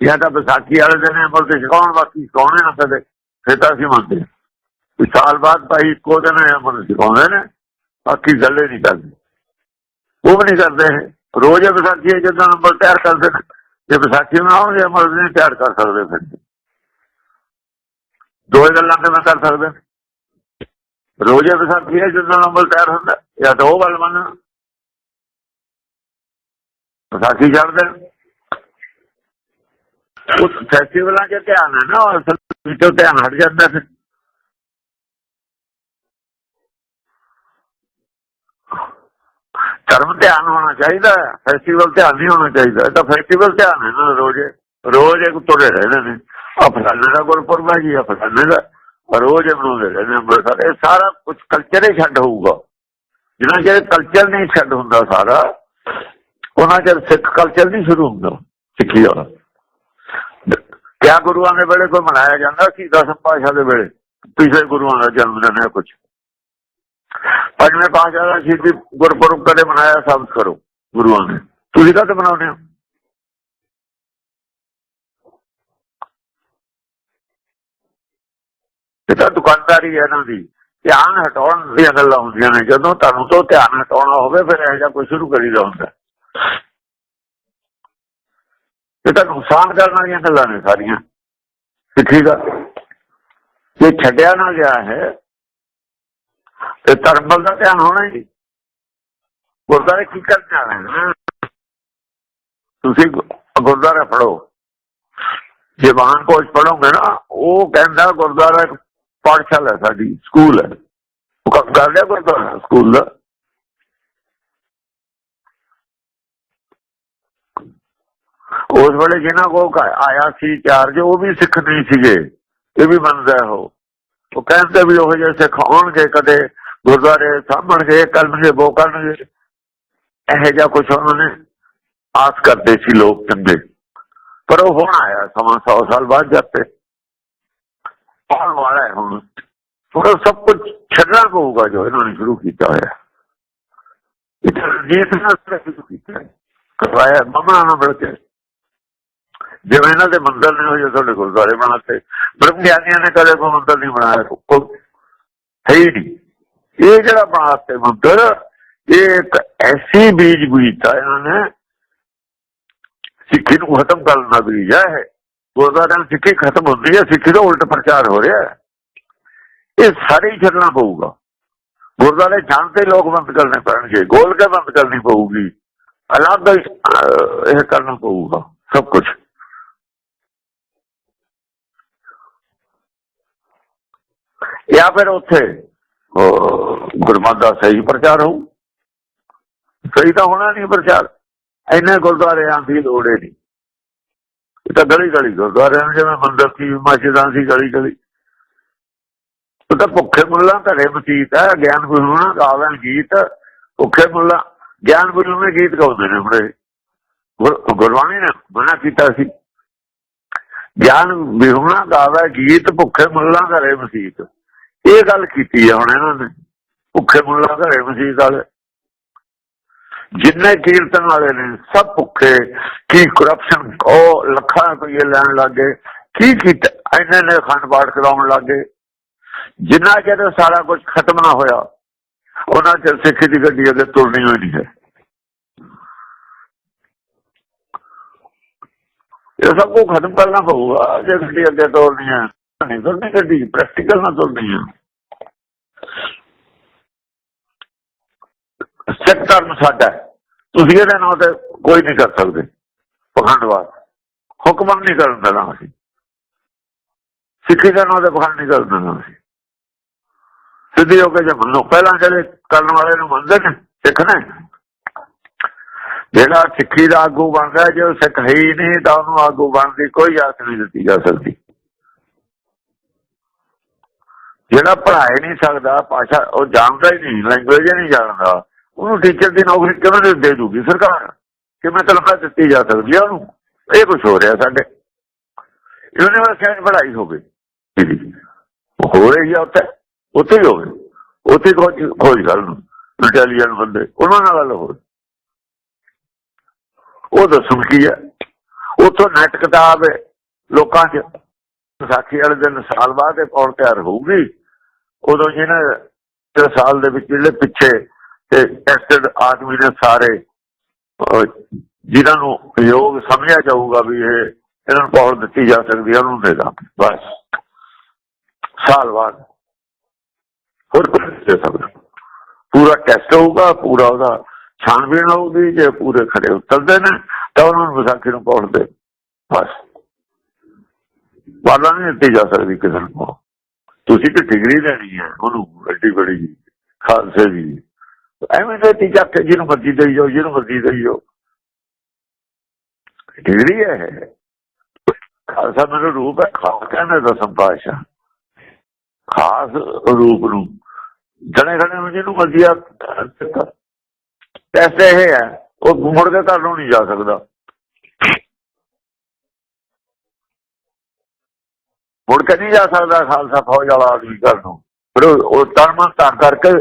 ਜਾਂ ਤਾਂ ਵਿਸਾਖੀ ਵਾਲੇ ਦਿਨ ਅੰਮ੍ਰਿਤ ਛਕਾਉਣ ਬਾਕੀ ਛਕਾਉਣੇ ਨਾ ਕਦੇ ਫਿਰ ਤਾਂ ਅਸੀਂ ਮੰਨਦੇ ਹਾਂ। ਸਾਲ ਬਾਅਦ ਭਾਈ ਇੱਕੋ ਦਿਨ ਅੰਮ੍ਰਿਤ ਛਕਾਉਂਦੇ ਨੇ, ਬਾਕੀ ਗੱਲੇ ਨਹੀਂ ਕਰਦੇ ਉਹ ਵੀ ਨਹੀਂ ਕਰਦੇ ਰੋਜ਼ ਵਿਸਾਖੀ ਜਦੋਂ ਅੰਮ੍ਰਿਤ ਤਿਆਰ ਕਰਦੇ ਜੇ ਵਿਸਾਖੀ ਮਨਾਉਣਗੇ ਅੰਮ੍ਰਿਤ ਨਹੀਂ ਤਿਆਰ ਕਰ ਸਕਦੇ ਫਿਰ ਦੋ ਹੀ ਗੱਲਾਂ ਕਿਵੇਂ ਕਰ ਸਕਦੇ ਨੇ? ਰੋਜ਼ ਵਿਸਾਖੀ ਹੈ, ਜਦੋਂ ਅੰਮ੍ਰਿਤ ਤਿਆਰ ਹੁੰਦਾ, ਜਾਂ ਤਾਂ ਉਹ ਗੱਲ ਮੰਨਣ ਵਿਸਾਖੀ ਛੱਡਦੇ ਨੇ। ਉਹ ਫੈਸਟੀਵਲਾਂ 'ਚ ਧਿਆਨ ਹੈ ਨਾ, ਉਹ ਅਸਲ ਵਿੱਚੋਂ ਧਿਆਨ ਹਟ ਜਾਂਦਾ ਫਿਰ। ਧਰਮ ਧਿਆਨ ਹੋਣਾ ਚਾਹੀਦਾ ਫੈਸਟੀਵਲ ਧਿਆਨ ਨਹੀਂ ਹੋਣਾ ਚਾਹੀਦਾ। ਇਹ ਤਾਂ ਫੈਸਟੀਵਲ ਧਿਆਨ ਹੈ ਨਾ, ਰੋਜ਼ ਰੋਜ਼ ਇੱਕ ਤੁਰੇ ਰਹਿੰਦੇ ਨੇ। ਆ ਫਲਾਣੇ ਦਾ ਗੁਰਪੁਰਬ ਹੈ ਜੀ ਆ ਫਲਾਣੇ ਦਾ। ਰੋਜ਼ ਬਣਾਉਂਦੇ ਰਹਿੰਦੇ ਅੰਮ੍ਰਿਤਸਰ। ਇਹ ਸਾਰਾ ਕੁਝ ਕਲਚਰ ਹੀ ਛੱਡ ਹੋਊਗਾ। ਜਿੰਨਾ ਚਿਰ ਕਲਚਰ ਨਹੀਂ ਛੱਡ ਹੁੰਦਾ ਸਾਰਾ, ਉਹਨਾਂ ਚਿਰ ਸਿੱਖ ਕਲਚਰ ਨਹੀਂ ਸ਼ੁਰੂ ਹੁੰਦਾ, ਸਿੱਖੀ ਵਾਲਾ। ਕਿਆ ਗੁਰੂਆਂ ਦੇ ਵੇਲੇ ਕੋਈ ਮਨਾਇਆ ਜਾਂਦਾ? ਸੀ ਦਸਮ ਪਾਸ਼ਾ ਦੇ ਵੇਲੇ? ਪਿਛਲੇ ਗੁਰੂਆਂ ਦਾ ਜਨਮ ਦਿਨ ਹੈ ਕੁਝ ਪੰਜਵੇਂ ਪਾਸ਼ਾ ਦਾ ਸ਼ਹੀਦੀ ਗੁਰਪੁਰਬ ਕਦੇ ਮਨਾਇਆ ਸਾਬਤ ਕਰੋ ਗੁਰੂਆਂ ਨੇ। ਤੁਸੀਂ ਕਦੇ ਮਨਾਉਂਦੇ ਹੋ? ਇਹ ਤਾਂ ਦੁਕਾਨਦਾਰੀ ਹੈ ਇਹਨਾਂ ਦੀ। ਧਿਆਨ ਹਟਾਉਣ ਦੀਆਂ ਗੱਲਾਂ ਹੁੰਦੀਆਂ ਨੇ। ਜਦੋਂ ਤੁਹਾਨੂੰ ਤੋਂ ਧਿਆਨ ਹਟਾਉਣਾ ਹੋਵੇ, ਫਿਰ ਇਹ ਜਿਹਾ ਕੋਈ ਸ਼ੁਰੂ ਕਰੀਦਾ ਹੁੰਦਾ। ਇਹ ਤਾਂ ਨੁਕਸਾਨ ਕਰਨ ਵਾਲੀਆਂ ਗੱਲਾਂ ਨੇ ਸਾਰੀਆਂ। ਸਿੱਖੀ ਦਾ ਜੇ ਛੱਡਿਆ ਨਾ ਗਿਆ ਹੈ ਤੇ ਧਰਮ ਵੱਲ ਦਾ ਧਿਆਨ ਹੋਣਾ ਹੀ। ਨਹੀਂ ਗੁਰਦਾਰੇ ਕੀ ਕਰਨ ਜਾਣਾ ਹੈ ਤੁਸੀਂ ਗੁ- ਗੁਰਦੁਆਰਾ ਪੜੋ ਜੇ ਵਾਹਨ ਕੋਚ ਪੜੋਗੇ ਨਾ, ਉਹ ਕਹਿੰਦਾ ਗੁਰਦੁਆਰਾ ਇੱਕ ਪਾਠਸ਼ਾਲਾ ਹੈ ਸਾਡੀ, ਸਕੂਲ ਹੈ। ਉਹ ਕੰਮ ਕਰ ਲਿਆ ਗੁਰਦੁਆਰਾ, ਸਕੂਲ ਦਾ। ਉਸ ਵੇਲੇ ਜਿਹਨਾਂ ਕੋ ਆਇਆ ਸੀ ਚਾਰਜ, ਉਹ ਵੀ ਸਿੱਖ ਨਹੀਂ ਸੀਗੇ। ਇਹ ਵੀ ਮੰਨਦਾ ਉਹ। ਉਹ ਕਹਿੰਦੇ ਵੀ ਉਹ ਜੇ ਸਿੱਖ ਆਉਣਗੇ ਕਦੇ ਗੁਰਦੁਆਰੇ ਸਾਂਭਣਗੇ, ਕਰਨਗੇ, ਉਹ ਕਰਨਗੇ। ਇਹੋ ਜਿਹਾ ਕੁਝ ਉਹਨਾਂ ਨੇ ਆਸ ਕਰਦੇ ਸੀ ਲੋਕ ਚੰਗੇ। ਪਰ ਉਹ ਹੁਣ ਆਇਆ ਸਮਾਂ 100 ਸਾਲ ਬਾਅਦ ਜਾਂਦੇ ਆਉਣ ਵਾਲਾ ਹੈ ਹੁਣ। ਥੋੜਾ ਸਭ ਕੁਝ ਛੱਡਣਾ ਪਊਗਾ ਜੋ ਇਹਨਾਂ ਨੇ ਸ਼ੁਰੂ ਕੀਤਾ ਹੋਇਆ। ਇਹ ਜੀਤ ਨਾਲ ਸ਼ੁਰੂ ਕੀਤਾ। ਕਰਵਾਇਆ, ਮਮਾ ਨਾਲ ਮਿਲ ਕੇ। ਜਿਵੇਂ ਇਹਨਾਂ ਦੇ ਮੰਦਰ ਨੇ ਹੋਏ ਤੁਹਾਡੇ ਗੁਰਦੁਆਰੇ ਬਣਾਤੇ ਬ੍ਰਹਮ ਗਿਆਨੀਆਂ ਨੇ ਕਦੇ ਕੋਈ ਮੰਦਰ ਨਹੀਂ ਬਣਾਇਆ ਕੋਈ ਹੈ ਹੀ ਨਹੀਂ। ਇਹ ਜਿਹੜਾ ਬਣਾਤੇ ਮੰਦਰ ਇਹ ਇੱਕ ਐਸੀ ਬੀਜ ਬੀਜਤਾ ਇਹਨਾਂ ਨੇ ਸਿੱਖੀ ਨੂੰ ਖਤਮ ਕਰਨ ਦਾ ਬੀਜ ਹੈ ਇਹ। ਗੁਰਦੁਆਰਿਆਂ ਦੀ ਸਿੱਖੀ ਖਤਮ ਹੁੰਦੀ ਹੈ ਸਿੱਖੀ ਦਾ ਉਲਟ ਪ੍ਰਚਾਰ ਹੋ ਰਿਹਾ ਹੈ। ਇਹ ਸਾਰੇ ਹੀ ਛੱਡਣਾ ਪਊਗਾ। ਗੁਰਦੁਆਰੇ ਜਾਣਦੇ ਲੋਕ ਬੰਦ ਕਰਨੇ ਪੈਣਗੇ ਗੋਲ ਕੇ ਬੰਦ ਕਰਨੀ ਪਊਗੀ। ਅਲੱਗ ਅਹ, ਇਹ ਕਰਨਾ ਪਊਗਾ ਸਭ ਕੁਝ ਜਾਂ ਫਿਰ ਉੱਥੇ ਅਹ, ਗੁਰਮਤਿ ਦਾ ਸਹੀ ਪ੍ਰਚਾਰ ਹੋਊ। ਸਹੀ ਤਾਂ ਹੋਣਾ ਨਹੀਂ ਪ੍ਰਚਾਰ ਇੰਨੇ ਗੁਰਦੁਆਰਿਆਂ ਦੀ ਲੋੜ ਹੀ ਨਹੀਂ। ਇਹ ਤਾਂ ਗਲੀ ਗਲੀ ਗੁਰਦੁਆਰਿਆਂ ਜਿਵੇਂ ਮੰਦਰ ਸੀ ਮਸਜਿਦਾਂ ਸੀ ਗਲੀ ਗਲੀ ਉਹ ਤਾਂ ਭੁੱਖੇ ਮੁੱਲਾਂ ਘਰੇ ਮਸੀਤ ਹੈ ਗਿਆਨ ਗੁਰੂਆਂ ਗਾਵਨ ਗੀਤ। ਭੁੱਖੇ ਮੁੱਲਾਂ ਗਿਆਨ ਗੁਰੂ ਨੇ ਗੀਤ ਗਾਉਂਦੇ ਨੇ ਬੜੇ। ਗੁਰ- ਗੁਰਬਾਣੀ ਨੇ ਮਨਾ ਕੀਤਾ ਸੀ। ਗਿਆਨ ਵਿਹੁਣਾ ਗਾਵੇ ਗੀਤ ਭੁੱਖੇ ਮੁੱਲਾਂ ਘਰੇ ਮਸੀਤ। ਇਹ ਗੱਲ ਕੀਤੀ ਹੈ ਹੁਣ ਇਹਨਾਂ ਨੇ, ਭੁੱਖੇ ਮੁੱਲਾਂ ਘਰੇ ਮਸੀਤ ਵਾਲੇ। ਜਿੰਨੇ ਕੀਰਤਨ ਵਾਲੇ ਨੇ, ਸਭ ਭੁੱਖੇ, ਕੀ ਕਰਪਸ਼ਨ ਉਹ ਲੱਖਾਂ ਰੁਪਏ ਲੈਣ ਲੱਗੇ ਕੀ ਕੀਤਾ? ਇਹਨਾਂ ਨੇ ਅਖੰਡ ਪਾਠ ਕਰਾਉਣ ਲੱਗੇ ਜਿੰਨਾ ਚਿਰ ਸਾਰਾ ਕੁਝ ਖਤਮ ਨਾ ਹੋਇਆ, ਉਹਨਾਂ ਚਿਰ ਸਿੱਖੀ ਦੀ ਗੱਡੀ ਅੱਗੇ ਤੁਰਨੀ ਹੋਈ ਨਹੀਂ ਹੈ। ਇਹ ਸਭ ਕੁਝ ਖਤਮ ਕਰਨਾ ਪਊਗਾ, ਜੇ ਗੱਡੀ ਅੱਗੇ ਤੋਰਨੀ ਹੈ। ਨਹੀਂ ਤੁਰਨੀ ਗੱਡੀ ਪ੍ਰੈਕਟੀਕਲ ਨਾਲ ਤੁਰਨੀ ਆ ਸਿੱਖ ਧਰਮ ਸਾਡਾ ਤੁਸੀਂ ਇਹਦੇ ਨਾਲ ਤੇ ਕੋਈ ਨਹੀਂ ਕਰ ਸਕਦੇ। ਪਖੰਡਵਾਦ। ਹੁਕਮ ਨਹੀਂ ਕਰਨ ਦੇਣਾ ਅਸੀਂ। ਸਿੱਖੀ ਦੇ ਨਾਲ ਤੇ ਪਖੰਡ ਨਹੀਂ ਕਰਨ ਦੇਣਾ ਅਸੀਂ। ਸਿੱਧੀ ਹੋ ਕੇ ਜੇ ਮੰਨੋ ਪਹਿਲਾਂ ਜਿਹੜੇ ਕਰਨ ਵਾਲੇ ਨੂੰ ਮੰਨਦੇ ਨੇ, ਸਿੱਖ ਨੇ। ਜਿਹੜਾ ਸਿੱਖੀ ਦਾ ਆਗੂ ਬਣਦਾ ਜੇ ਉਹ ਸਿੱਖ ਹੀ ਨਹੀਂ, ਤਾਂ ਉਹਨੂੰ ਆਗੂ ਬਣਨ ਦੀ ਕੋਈ ਆਸ ਨਹੀਂ ਦਿੱਤੀ ਜਾ ਸਕਦੀ। ਜਿਹੜਾ ਪੜ੍ਹਾ ਹੀ ਨਹੀਂ ਸਕਦਾ, ਭਾਸ਼ਾ, ਉਹ ਜਾਣਦਾ ਹੀ ਨਹੀਂ ਲੈਂਗੁਏਜ ਨਹੀਂ ਜਾਣਦਾ। ਉਹਨੂੰ ਟੀਚਰ ਦੀ ਨੌਕਰੀ ਕਿਵੇਂ ਦੇ ਦੂਗੀ ਸਰਕਾਰ? ਕਿਵੇਂ ਤਨਖਾਹ ਦਿੱਤੀ ਜਾ ਸਕਦੀ ਹੈ ਉਹਨੂੰ? ਇਹ ਕੁਝ ਹੋ ਰਿਹਾ ਸਾਡੇ। ਯੂਨੀਵਰਸਿਟੀ ਪੜ੍ਹਾਈ ਹੋਵੇ। ਹੋ ਰਹੀ ਹੈ ਉੱਥੇ। ਉੱਥੇ ਹੀ ਹੋਵੇ। ਉੱਥੇ ਖੋਜ ਖੋਜ ਕਰਨ ਇੰਟੈਲੀਜੈਂਟ ਬੰਦੇ, ਉਹਨਾਂ ਨਾਲ ਗੱਲ ਹੋਵੇ। ਉਹ ਦੱਸੂ ਕੀ ਹੈ ਉੱਥੋਂ ਨੈਟ ਕਿਤਾਬ ਹੈ, ਲੋਕਾਂ 'ਚ। ਵਿਸਾਖੀ ਵਾਲੇ ਦਿਨ ਸਾਲ ਬਾਅਦ ਇਹ ਪੌੜ ਤਿਆਰ ਹੋਊਗੀ? ਉਦੋਂ ਜਿਹਨਾਂ ਸਾਲ ਦੇ ਵਿੱਚ ਜਿਹੜੇ ਪਿੱਛੇ ਤੇ ਟੈਸਟਡ ਆਦਮੀ ਨੇ ਸਾਰੇ ਅਹ, ਜਿਨ੍ਹਾਂ ਨੂੰ ਯੋਗ ਸਮਝਿਆ ਜਾਊਗਾ ਵੀ ਇਹ ਇਹਨਾਂ ਨੂੰ ਪੌੜ ਦਿੱਤੀ ਜਾ ਸਕਦੀ ਹੈ ਉਹਨੂੰ ਦੇਗਾ। ਬਸ। ਸਾਲ ਬਾਅਦ। ਹੋਰ ਕੁਝ ਦੇ ਸਕਦਾ। ਪੂਰਾ ਟੈਸਟ ਹੋਊਗਾ ਪੂਰਾ ਉਹਦਾ ਛਾਣਬੀਣ ਹੋਊਗੀ ਜੇ ਪੂਰੇ ਖੜੇ ਉਤਰਦੇ ਨੇ ਤਾਂ ਉਹਨਾਂ ਨੂੰ ਵਿਸਾਖੀ ਨੂੰ ਪੌੜਦੇ ਬਸ। ਵਾਲਾ ਨਹੀਂ ਦਿੱਤੀ ਜਾ ਸਕਦੀ ਕਿਸੇ ਨੂੰ। ਤੁਸੀਂ ਤੇ ਡਿਗਰੀ ਲੈਣੀ ਹੈ ਉਹਨੂੰ, ਐਡੀ ਬੜੀ ਖਾਲਸੇ ਦੀ। ਐਵੇਂ ਦੇ ਤੀਜਾ ਕਿ ਜਿਹਨੂੰ ਮਰਜ਼ੀ ਦੇਈ ਜਾਓ, ਜਿਹਨੂੰ ਮਰਜ਼ੀ ਦੇਈ ਜਾਓ। ਡਿਗਰੀ ਹੈ ਇਹ। ਖਾਲਸਾ ਮੈਨੂੰ ਰੂਪ ਹੈ ਖਾਸ ਕਹਿੰਦੇ ਦਸਮ ਪਾਸ਼ਾ ਖਾਸ ਰੂਪ ਨੂੰ। ਜਣੇ ਖਣੇ ਨੂੰ ਜਿਹਨੂੰ ਮਰਜ਼ੀ ਆ ਟੈਸਟ ਹੈ, ਉਹ ਮੁੜ ਕੇ ਘਰ ਨੂੰ ਨਹੀਂ ਜਾ ਸਕਦਾ। ਮੁੜ ਕੇ ਨਹੀਂ ਜਾ ਸਕਦਾ ਖਾਲਸਾ ਫੌਜ ਵਾਲਾ ਆਦਮੀ ਘਰ ਨੂੰ। ਫਿਰ ਉਹ- ਉਹ ਤਰਮਾ ਕਰਕੇ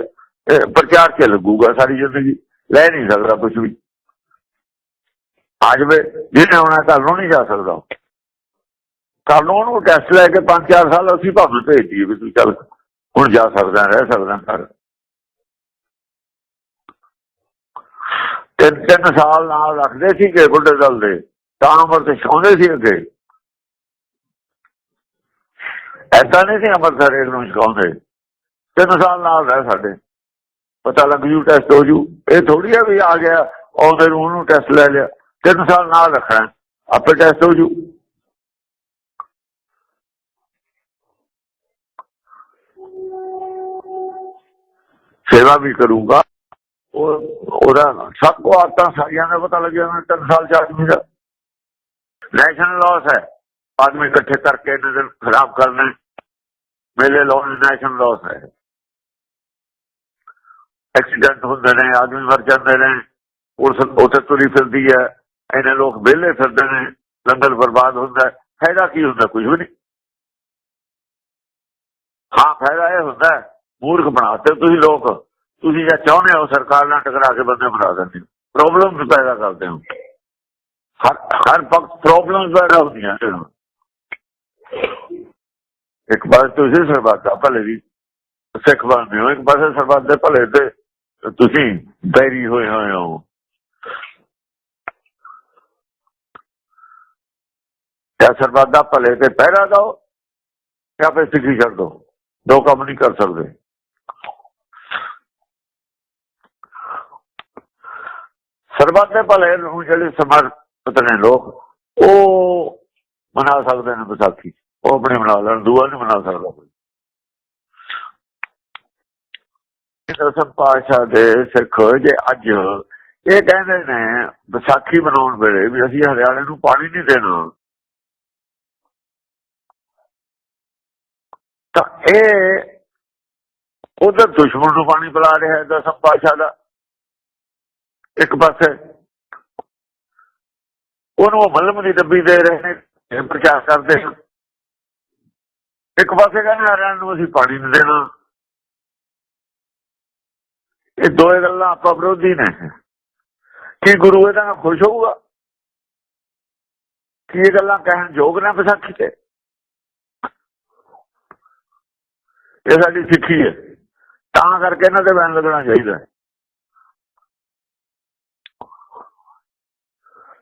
ਪ੍ਰਚਾਰ ਚ ਲੱਗੂਗਾ ਸਾਰੀ ਜ਼ਿੰਦਗੀ। ਲੈ ਨਹੀਂ ਸਕਦਾ ਕੁਝ ਵੀ। ਅੱਜ ਵੇ ਜਿਹਨੇ ਆਉਣਾ ਘਰ ਨੂੰ ਨਹੀਂ ਜਾ ਸਕਦਾ। ਘਰ ਨੂੰ ਉਹਨੂੰ ਟੈਸਟ ਲੈ ਕੇ 5-4 ਸਾਲ ਅਸੀਂ ਭਾਵੇਂ ਭੇਜ ਦਈਏ ਵੀ ਤੂੰ ਚੱਲ, ਹੁਣ ਜਾ ਸਕਦਾ, ਰਹਿ ਸਕਦਾ ਘਰ। ਤਿੰਨ ਤਿੰਨ ਸਾਲ ਨਾਲ ਰੱਖਦੇ ਸੀਗੇ ਗੁੱਡੇ ਦਲ ਦੇ। ਤਾਂ ਉਮਰ ਤੇ ਛਾਉਂਦੇ ਸੀ ਅੱਗੇ। ਐਦਾਂ ਨਹੀਂ ਸੀ ਅੰਮ੍ਰਿਤਸਰ ਇੱਕ ਨੂੰ ਸਿਖਾਉਂਦੇ। ਤਿੰਨ ਸਾਲ ਨਾਲ ਰਹਿ ਸਾਡੇ। ਪਤਾ ਲੱਗ ਜੂ ਟੈਸਟ ਹੋ ਜੂ। ਇਹ ਥੋੜੀ ਆ ਵੀ ਆ ਗਿਆ, ਆਉਂਦੇ ਨੂੰ ਉਹਨੂੰ ਟੈਸਟ ਲੈ ਲਿਆ। ਤਿੰਨ ਸਾਲ ਨਾਲ ਰੱਖਣਾ। ਆਪੇ ਟੈਸਟ ਹੋ ਜੂ। ਸੇਵਾ ਵੀ ਕਰੂੰਗਾ। ਉਹ, ਉਹਦਾ ਸਭ ਕੋ ਆਤਾਂ ਸਾਰੀਆਂ ਦਾ ਪਤਾ ਲੱਗਿਆ ਨਾ, ਤਿੰਨ ਸਾਲ ਚ ਆਦਮੀ ਦਾ ਨੈਸ਼ਨਲ ਲਾਸ ਹੈ। ਆਦਮੀ ਇਕੱਠੇ ਕਰਕੇ ਇਹਨਾਂ ਦਿਨ ਖਰਾਬ ਕਰਨਾ ਮੇਲੇ ਲਾਉਣ ਨੈਸ਼ਨਲ ਲੋਸ ਹੈ। ਐਕਸੀਡੈਂਟ ਹੁੰਦੇ ਨੇ ਆਦਮੀ ਮਰ ਜਾਂਦੇ ਨੇ ਉਸ ਉੱਥੇ ਤੁਰੀ ਫਿਰਦੀ ਹੈ ਇਹਨੇ ਲੋਕ ਵਿਹਲੇ ਫਿਰਦੇ ਨੇ ਲੰਗਰ ਬਰਬਾਦ ਹੁੰਦਾ ਫਾਇਦਾ ਕੀ ਹੁੰਦਾ ਕੁਝ ਵੀ ਨਹੀਂ। ਹਾਂ ਫਾਇਦਾ ਇਹ ਹੁੰਦਾ ਹੈ, ਮੂਰਖ ਬਣਾਤੇ ਤੁਸੀਂ ਲੋਕ ਤੁਸੀਂ ਜੇ ਚਾਹੁੰਦੇ ਹੋ ਸਰਕਾਰ ਨਾਲ ਟਕਰਾ ਕੇ ਬੰਦੇ ਬਣਾ ਦਿੰਦੇ ਹੋ ਪ੍ਰੋਬਲਮ ਪੈਦਾ ਕਰਦੇ ਹੋ। ਹਰ ਹਰ ਵਕਤ ਪ੍ਰੋਬਲਮ ਪੈਦਾ ਹੁੰਦੀਆਂ ਨੇ। ਇੱਕ ਵਾਰ ਤੁਸੀਂ ਸਰਬੱਤ ਦਾ ਭਲੇ ਦੀ ਸਿੱਖ ਬਣਦੇ ਹੋ ਇੱਕ ਪਾਸੇ ਸਰਬੱਤ ਦੇ ਭਲੇ ਤੇ ਤੁਸੀਂ ਬੈਰੀ ਹੋਏ ਹੋਏ ਹੋ ਜਾਂ ਸਰਬੱਤ ਦਾ ਭਲੇ ਤੇ ਪਹਿਰਾ ਦਿਓ ਜਾਂ ਫਿਰ ਸਿੱਖੀ ਛੱਡ ਦਿਓ ਦੋ ਕੰਮ ਨਹੀਂ ਕਰ ਸਕਦੇ ਸਰਬੱਤ ਦੇ ਭਲੇ ਨੂੰ ਜਿਹੜੇ ਸਮਰਪਿਤ ਨੇ ਲੋਕ ਉਹ ਮਨਾ ਸਕਦੇ ਨੇ ਵਿਸਾਖੀ ਉਹ ਆਪਣੇ ਬਣਾ ਲੈਣ, ਦੂਆ ਨਹੀਂ ਬਣਾ ਸਕਦਾ ਕੋਈ। ਦਸਮ ਪਾਸ਼ਾ ਦੇ ਸਿੱਖ ਜੇ ਅੱਜ ਇਹ ਕਹਿੰਦੇ ਨੇ ਵਿਸਾਖੀ ਬਣਾਉਣ ਵੇਲੇ ਵੀ ਅਸੀਂ ਹਰਿਆਣੇ ਨੂੰ ਪਾਣੀ ਨਹੀਂ ਦੇਣਾ। ਤਾਂ ਇਹ ਉਧਰ ਦੁਸ਼ਮਣ ਨੂੰ ਪਾਣੀ ਪਿਲਾ ਰਿਹਾ ਹੈ ਦਸਮ ਪਾਸ਼ਾ ਦਾ। ਇੱਕ ਪਾਸੇ ਉਹਨੂੰ ਉਹ ਮਲਮ ਦੀ ਡੱਬੀ ਦੇ ਰਹੇ ਨੇ ਪ੍ਰਚਾਰ ਕਰਦੇ ਹਨ ਇੱਕ ਪਾਸੇ ਕਹਿੰਦੇ ਹਰਿਆਣਾ ਨੂੰ ਅਸੀਂ ਪਾਣੀ ਨਹੀਂ ਦੇਣਾ। ਇਹ ਦੋਏ ਗੱਲਾਂ ਆਪਾਂ ਵਿਰੋਧੀ ਨੇ। ਕੀ ਗੁਰੂ ਇਹਦਾ ਖੁਸ਼ ਹੋਊਗਾ? ਕੀ ਇਹ ਗੱਲਾਂ ਕਹਿਣ ਯੋਗ ਨੇ ਵਿਸਾਖੀ ਤੇ? ਇਹ ਸਾਡੀ ਸਿੱਖੀ ਹੈ। ਤਾਂ ਕਰਕੇ ਇਹਨਾਂ ਤੇ ਬੈਨ ਲੱਗਣਾ ਚਾਹੀਦਾ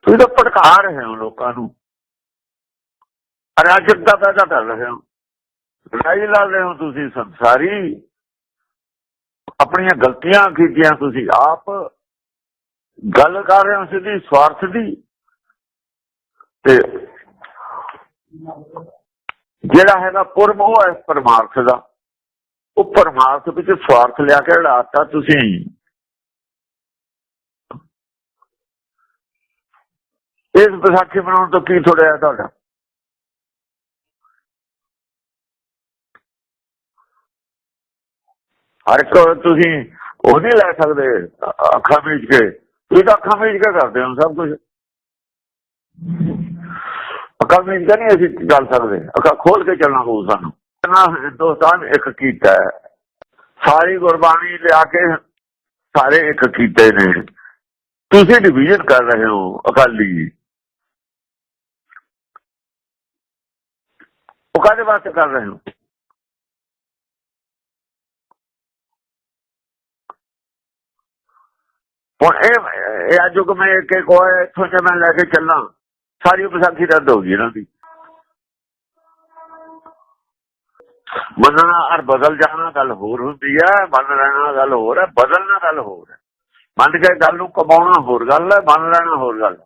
ਤੁਸੀਂ ਤਾਂ ਭੜਕਾ ਰਹੇ ਹੋ ਲੋਕਾਂ ਨੂੰ। ਅਰਾਜਕਤਾ ਪੈਦਾ ਕਰ ਰਹੇ ਹੋ। ਲੜਾਈ ਲਾ ਹੋ ਤੁਸੀਂ ਸੰਸਾਰੀ। ਆਪਣੀਆਂ ਗਲਤੀਆਂ ਕੀਤੀਆਂ ਤੁਸੀਂ ਆਪ। ਗੱਲ ਕਰ ਰਹੇ ਹੋ ਸਿੱਧੀ ਸਵਾਰਥ ਦੀ। ਤੇ ਜਿਹੜਾ ਹੈਗਾ ਪੁਰਮ ਉਹ ਹੈ ਪਰਮਾਰਥ ਦਾ। ਉਹ ਪਰਮਾਰਥ ਵਿੱਚ ਸਵਾਰਥ ਲਿਆ ਕੇ ਲੜਾਤਾ ਤੁਸੀਂ। ਇਸ ਵਿਸਾਖੀ ਬਣਾਉਣ ਤੋਂ ਕੀ ਥੋੜਿਆ ਤੁਹਾਡਾ? ਹਰ ਇੱਕ ਤੁਸੀਂ ਉਹ ਨਹੀਂ ਲੈ ਸਕਦੇ, ਅੱਖਾਂ ਵਿੱਚ ਕੇ। ਤੁਸੀਂ ਤਾਂ ਅੱਖਾਂ ਵਿੱਚ ਕੇ ਕਰਦੇ ਹੋ ਸਭ ਕੁਝ ਅੱਖਾਂ ਵਿੱਚ ਨਹੀਂ ਅਸੀਂ ਚੱਲ ਸਕਦੇ। ਅੱਖਾਂ ਖੋਲ ਕੇ ਚੱਲਣਾ ਹੋਊ ਸਾਨੂੰ। ਨਾ ਦੋਸਤਾਨ ਇੱਕ ਕੀਤਾ ਸਾਰੀ ਗੁਰਬਾਣੀ ਲਿਆ ਕੇ ਸਾਰੇ ਇੱਕ ਕੀਤੇ ਨੇ। ਤੁਸੀਂ ਡਿਵੀਜ਼ਨ ਕਰ ਰਹੇ ਹੋ ਅਕਾਲੀ। ਉਹ ਕਾਦੇ ਵਾਸਤੇ ਕਰ ਰਹੇ ਹੋ? ਹੁਣ ਇਹ ਇਹ ਅੱਜ ਕਿ ਮੈਂ ਕਿ ਕੋਈ ਇੱਥੋਂ ਜੇ ਮੈਂ ਲੈ ਕੇ ਚੱਲਾਂ। ਸਾਰੀ ਵਿਸਾਖੀ ਰੱਦ ਹੋ ਗਈ ਇਹਨਾਂ ਦੀ। ਮੰਨਣਾ ਔਰ ਬਦਲ ਜਾਣਾ ਗੱਲ ਹੋਰ ਹੁੰਦੀ ਹੈ ਮੰਨ ਲੈਣਾ ਗੱਲ ਹੋਰ ਹੈ ਬਦਲਣਾ ਗੱਲ ਹੋਰ ਹੈ ਮੰਨ ਕੇ ਗੱਲ ਨੂੰ ਕਮਾਉਣਾ ਹੋਰ ਗੱਲ ਹੈ ਮੰਨ ਲੈਣਾ ਹੋਰ ਗੱਲ ਹੈ